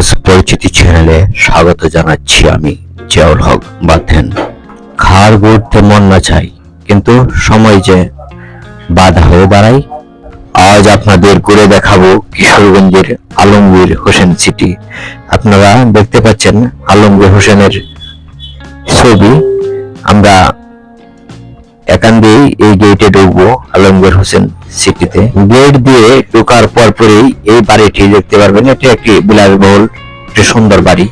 সহজ পরিচিতি চ্যানেলে স্বাগত জানাচ্ছি আমি জিয়াউল হক বাথেন খার গড়তে মন না চাই, কিন্তু সময় যে বাধা হয়ে দাঁড়ায়, আজ আপনাদের ঘুরে দেখাবো কিশোরগঞ্জের আলমগীর হোসেন সিটি আপনারা দেখতে পাচ্ছেন আলমগীর হোসেনের ছবি। আমরা এখান দিয়েই এই গেটে ঢুকবো আলমগীর হোসেন সিটিতে। গেট দিয়ে ঢোকার পরপরই এই বাড়িটি দেখতে পারবেন, এটি একটি বিলাসবহুল, একটি সুন্দর বাড়ি।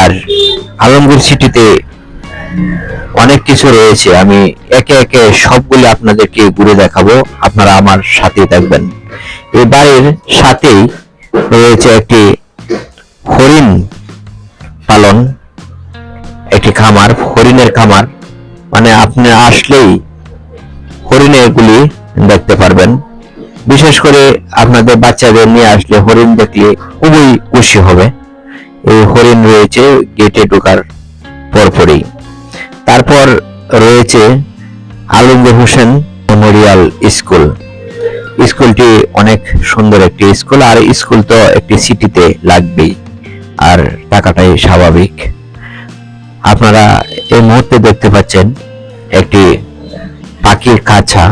আর আলমগীর সিটিতে অনেক কিছু রয়েছে, আমি একে একে সবগুলি আপনাদেরকে ঘুরে দেখাবো, আপনারা আমার সাথে থাকবেন। এই বাড়ির সাথেই রয়েছে একটি হরিণ পালন, একটি খামার, হরিণের খামার। মানে আপনি আসলেই হরিণের এগুলি দেখতে পারবেন। বিশেষ করে আপনাদের বাচ্চাদের নিয়ে আসলে হরিণ দেখলে খুবই খুশি হবে। এই হরিণ রয়েছে গেটে ঢোকার পরপরই। তারপর রয়েছে আলমগীর হোসেন মেমোরিয়াল স্কুল। স্কুলটি অনেক সুন্দর একটি স্কুল, আর স্কুল তো একটি সিটিতে লাগবেই, আর টাকাটাই স্বাভাবিক। আপনারা এই মুহূর্তে দেখতে পাচ্ছেন একটি পাখির কাছা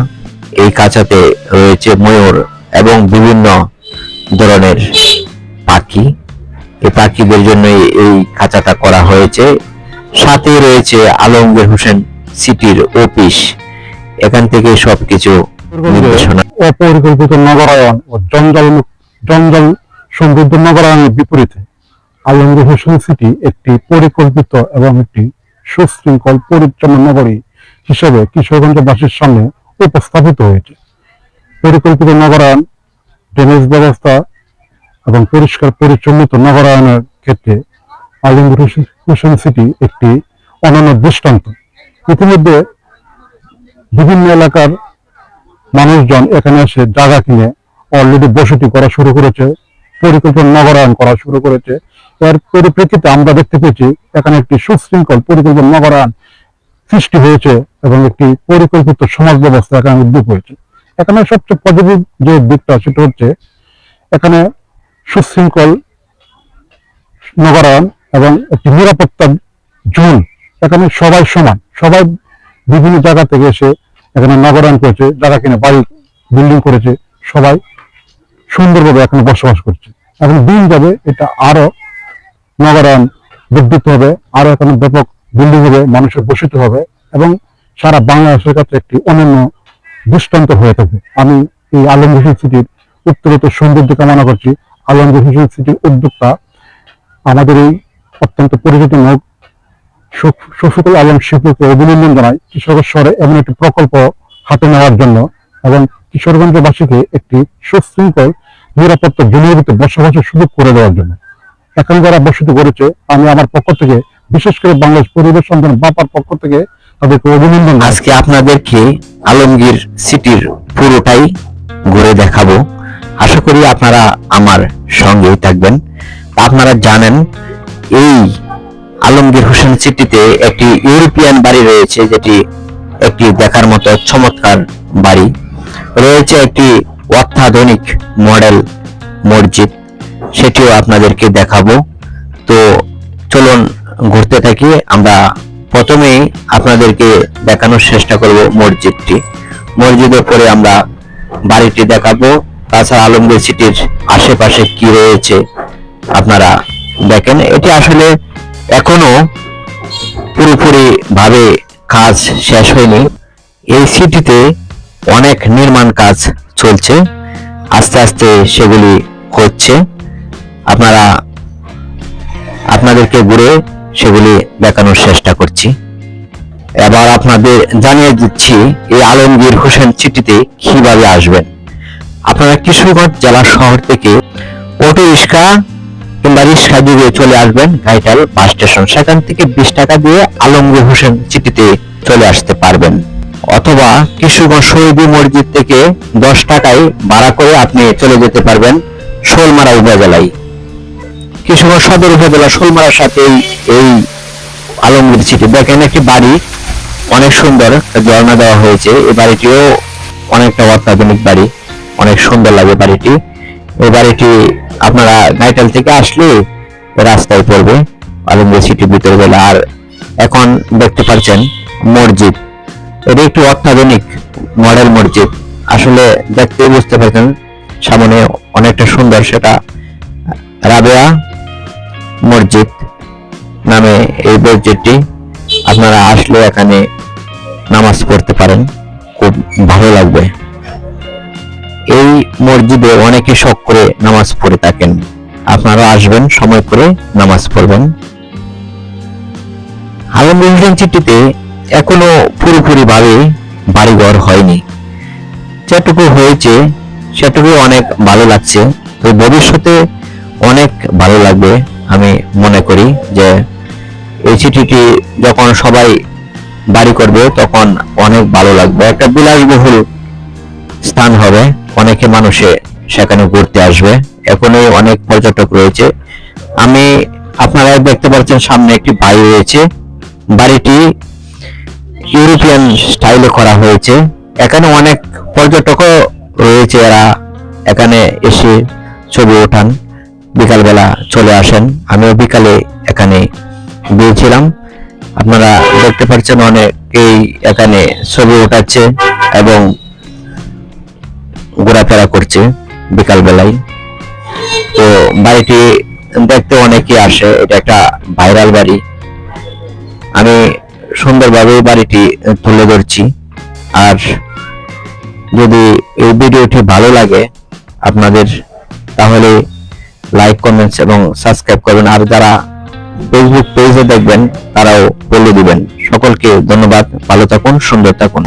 এই কাছাতে রয়েছে ময়ূর এবং বিভিন্ন ধরনের পাখি। এই পাখিদের জন্য এই খাঁচাটা করা হয়েছে। সাথে রয়েছে আলমগীর হোসেন সিটির অফিস। এখান থেকে সবকিছু অপরিকল্পিত নগরায়ন ও জঞ্জাল জঞ্জাল সমৃদ্ধ নগরায়নের বিপরীতে আলমগীর হোসেন সিটি একটি পরিকল্পিত এবং একটি সুশৃঙ্খল পরিচ্ছন্ন নগরী হিসেবে কিশোরগঞ্জবাসীর সামনে উপস্থাপিত হয়েছে। পরিকল্পিত নগরায়ন ড্রেনেজ ব্যবস্থা এবং পরিষ্কার পরিচ্ছন্নত নগরায়নের ক্ষেত্রে আলমগীর হোসেন- সিটি একটি অনন্য দৃষ্টান্ত। ইতিমধ্যে বিভিন্ন এলাকার মানুষজন এখানে এসে জায়গা কিনে অলরেডি বসতি করা শুরু করেছে পরিকল্পনা নগরায়ন করা শুরু করেছে। এর পরিপ্রেক্ষিতে আমরা দেখতে পেয়েছি, এখানে একটি সুশৃঙ্খল পরিকল্পনা নগরায়ন সৃষ্টি হয়েছে এবং একটি পরিকল্পিত সমাজ ব্যবস্থা এখানে উদ্যোগ হয়েছে। এখানে সবচেয়ে পজিটিভ যে দিকটা সেটা হচ্ছে, এখানে সুশৃঙ্খল নগরায়ণ এবং একটি নিরাপত্তার জোন, এখানে সবাই সমান, সবাই বিভিন্ন জায়গা থেকে এসে এখানে নগরায়ণ করেছে, যারা কিনা বাড়ি, বিল্ডিং করেছে, সবাই সুন্দরভাবে এখানে বসবাস করছে। এবং দিন যাবে, এটা আরও নগরায়ন বৃদ্ধিত হবে আরও এখানে ব্যাপক বিল্ডিং হবে, মানুষের বসিত হবে এবং সারা বাংলাদেশের কাছে একটি অনন্য দৃষ্টান্ত হয়ে থাকবে। আমি এই আলমগীর সিটির উত্তরোত্তর সমৃদ্ধি কামনা করছি। আলমগীর সিটির উদ্যোক্তা, আমাদের এই অত্যন্ত পরিচিত মুখ শফ- শফিকুল আলম শিপুকে অভিনন্দন জানাই। কিশোরগঞ্জ শহরে এমন একটি প্রকল্প হাতে নেওয়ার জন্য এবং কিশোরগঞ্জবাসীকে একটি সুশৃঙ্খল, নিরাপত্তা জমিতে বসবাসের সুযোগ করে দেওয়ার জন্য। এখন যারা বসতি করেছে, আমি আমার পক্ষ থেকে, বিশেষ করে বাংলাদেশ পরিবেশ সন্ধান বাপার পক্ষ থেকে, তাদেরকে অভিনন্দন আজকে আপনাদেরকে আলমগীর সিটির পুরোটাই ঘুরে দেখাবো। আশা করি আপনারা আমার সঙ্গেই থাকবেন। আপনারা জানেন, এই আলমগীর হোসেন সিটিতে একটি ইউরোপিয়ান বাড়ি রয়েছে, যেটি একটি দেখার মতো চমৎকার বাড়ি। রয়েছে একটি অত্যাধুনিক মডেল মসজিদ। সেটিও আপনাদেরকে দেখাবো। তো চলুন ঘুরতে থাকি। আমরা প্রথমেই আপনাদেরকে দেখানোর চেষ্টা করব মসজিদটি। মসজিদের পরে আমরা বাড়িটি দেখাবো। তাছাড়া আলমগীর সিটির আশেপাশে কি রয়েছে আপনারা দেখেন। এটি আসলে এখনও পুরোপুরি ভাবে কাজ শেষ হয়নি। এই সিটিতে অনেক নির্মাণ কাজ চলছে। আস্তে আস্তে সেগুলি হচ্ছে। আপনারা আপনাদেরকে ঘুরে সেগুলি দেখানোর চেষ্টা করছি। এবার আপনাদের জানিয়ে দিচ্ছি, এই আলমগীর হোসেন চিঠিতে কীভাবে আসবেন। আপনারা কিশোরগঞ্জ জেলা শহর থেকে অটো রিক্সা কিংবা রিক্সা দিয়ে চলে আসবেন। Gaital bus station. সেখান থেকে বিশ টাকা দিয়ে আলমগীর হোসেন চিঠিতে চলে আসতে পারবেন। অথবা কিশোরগঞ্জ শহীদি মসজিদ থেকে দশ টাকায় ভাড়া করে আপনি চলে যেতে পারবেন শোলমারা উপজেলায়। কিশোরগঞ্জ সদর উপজেলা শোলমারার সাথে এই আলমগীর সিটি দেখেন, একটি বাড়ি অনেক সুন্দর ঝর্ণা দেওয়া হয়েছে। এই বাড়িটিও অনেকটা অত্যাধুনিক বাড়ি। অনেক সুন্দর লাগে বাড়িটি। এই বাড়িটি আপনারা গাইটাল থেকে আসলে রাস্তায় পড়বে আলমগীর সিটির ভিতরে গেলে। আর এখন দেখতে পাচ্ছেন মসজিদ। এটি একটি অত্যাধুনিক মডেল মসজিদ। আসলে দেখতে বুঝতে পারছেন, সামনে অনেকটা সুন্দর সেটা রাবেয়া এই মসজিদটি আপনারা আসলে এখানে নামাজ পড়তে পারেন। খুব ভালো লাগবে। এই মসজিদে অনেকে শখ করে নামাজ পড়ে থাকেন। আপনারা আসবেন, সময় করে নামাজ পড়বেন। সিটিতে এখনও পুরোপুরি ভাবে বাড়িঘর হয়নি। যেটুকু হয়েছে, সেটুকু অনেক ভালো লাগছে। তো ভবিষ্যতে অনেক ভালো লাগবে, আমি মনে করি যে এই চিঠিটি যখন সবাই বাড়ি করবে, তখন অনেক ভালো লাগবে। একটা বিলাসবহুল স্থান হবে। অনেকে মানুষে সেখানে ঘুরতে আসবে। এখনই অনেক পর্যটক রয়েছে। আমি আপনারা দেখতে পাচ্ছেন সামনে একটি বাড়ি রয়েছে। বাড়িটি ইউরোপিয়ান স্টাইলে করা হয়েছে। এখানে অনেক পর্যটকও রয়েছে। এরা এখানে এসে ছবি ওঠান। বিকালবেলা চলে আসেন। আমিও বিকালে এখানে গিয়েছিলাম আপনারা দেখতে পাচ্ছেন অনেকেই এখানে ছবি ওঠাচ্ছে এবং ঘোরাফেরা করছে বিকাল বেলায় তো বাড়িটি দেখতে অনেকেই আসে, এটা একটা ভাইরাল বাড়ি। আমি সুন্দরভাবে বাড়িটি তুলে ধরছি। আর যদি এই ভিডিওটি ভালো লাগে আপনাদের, তাহলে লাইক, কমেন্টস এবং সাবস্ক্রাইব করবেন। আর যারা ফেসবুক পেজে দেখবেন তারাও বলে দিবেন। সকলকে ধন্যবাদ ভালো থাকুন সুন্দর থাকুন।